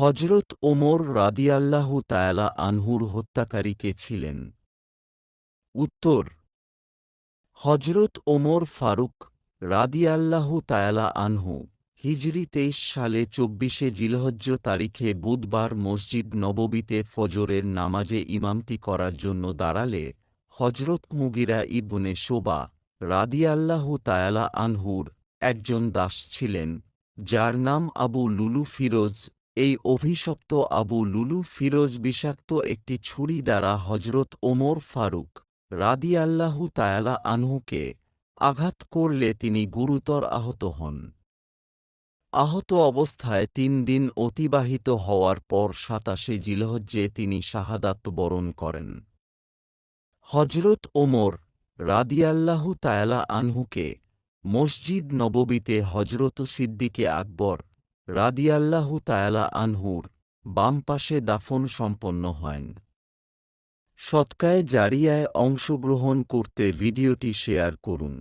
হজরত ওমর রাদিয়াল্লাহু তায়ালা আনহুর হত্যাকারী কে ছিলেন? উত্তর হজরত ওমর ফারুক রাদিয়াল্লাহু তায়ালা আনহু হিজরি তেইশ সালে চব্বিশে জিলহজ্জ তারিখে বুধবার মসজিদ নববীতে ফজরের নামাজে ইমামতি করার জন্য দাঁড়ালে হজরত মুগিরা ইবনে শোবা রাদিয়াল্লাহু তায়ালা আনহুর একজন দাস ছিলেন, যার নাম আবু লুলু ফিরোজ এই অভিশপ্ত আবু লুলু ফিরোজ বিষাক্ত একটি ছুরি দ্বারা হজরত ওমর ফারুক রাদিয়াল্লাহু তায়ালা আনহুকে আঘাত করলে তিনি গুরুতর আহত হন। আহত অবস্থায় তিন দিন অতিবাহিত হওয়ার পর সাতাশে জিলহজ্জে তিনি শাহাদাত বরণ করেন। হজরত ওমর রাদিয়াল্লাহু তায়ালা আনহুকে মসজিদ নববীতে হজরত সিদ্দিকে আকবর রাদিয়াল্লাহু তায়ালা আনহুর বাম পাশে দাফন সম্পন্ন হয় সৎকায় জারিয়ায় অংশগ্রহণ করতে ভিডিওটি শেয়ার করুন।